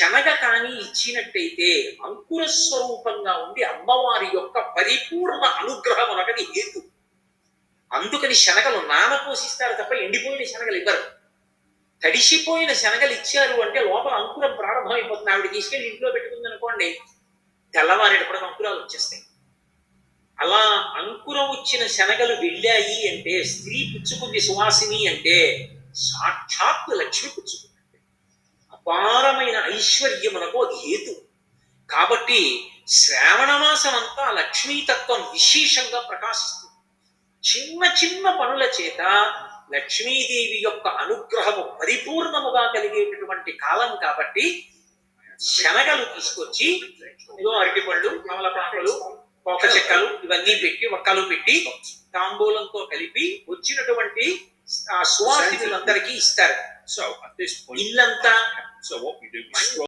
శనగ కానీ ఇచ్చినట్టయితే అంకుర స్వరూపంగా ఉండి అమ్మవారి యొక్క పరిపూర్ణ అనుగ్రహం అనగది హేతు. అందుకని శనగలు నానపోసిస్తారు తప్ప ఎండిపోయిన శనగలు ఇవ్వరు. తడిసిపోయిన శనగలు ఇచ్చారు అంటే లోపల అంకురం ప్రారంభమైపోతుంది. ఆవిడ తీసుకెళ్ళి ఇంట్లో పెట్టుకుంది అనుకోండి తెల్లవారేటప్పుడు అంకురాలు వచ్చేస్తాయి. అలా అంకురం వచ్చిన శనగలు వెళ్ళాయి అంటే స్త్రీ పుచ్చుకుంది సువాసిని అంటే సాక్షాత్తు లక్ష్మి పుచ్చుకుంది. ఐశ్వర్యమునకు అది హేతు. కాబట్టి శ్రావణ మాసం అంతా లక్ష్మీతత్వం విశేషంగా ప్రకాశిస్తుంది. చిన్న చిన్న పనుల చేత లక్ష్మీదేవి యొక్క అనుగ్రహము పరిపూర్ణముగా కలిగేటటువంటి కాలం కాబట్టి శనగలు తీసుకొచ్చి ఏదో అరటిపళ్ళు కమలపాకులు కోక చెక్కలు ఇవన్నీ పెట్టి ఒక్కలు పెట్టి తాంబూలంతో కలిపి వచ్చినటువంటి ఆ సువాసితులందరికీ ఇస్తారు. Point, ఇల్లంతా so what we do is scroll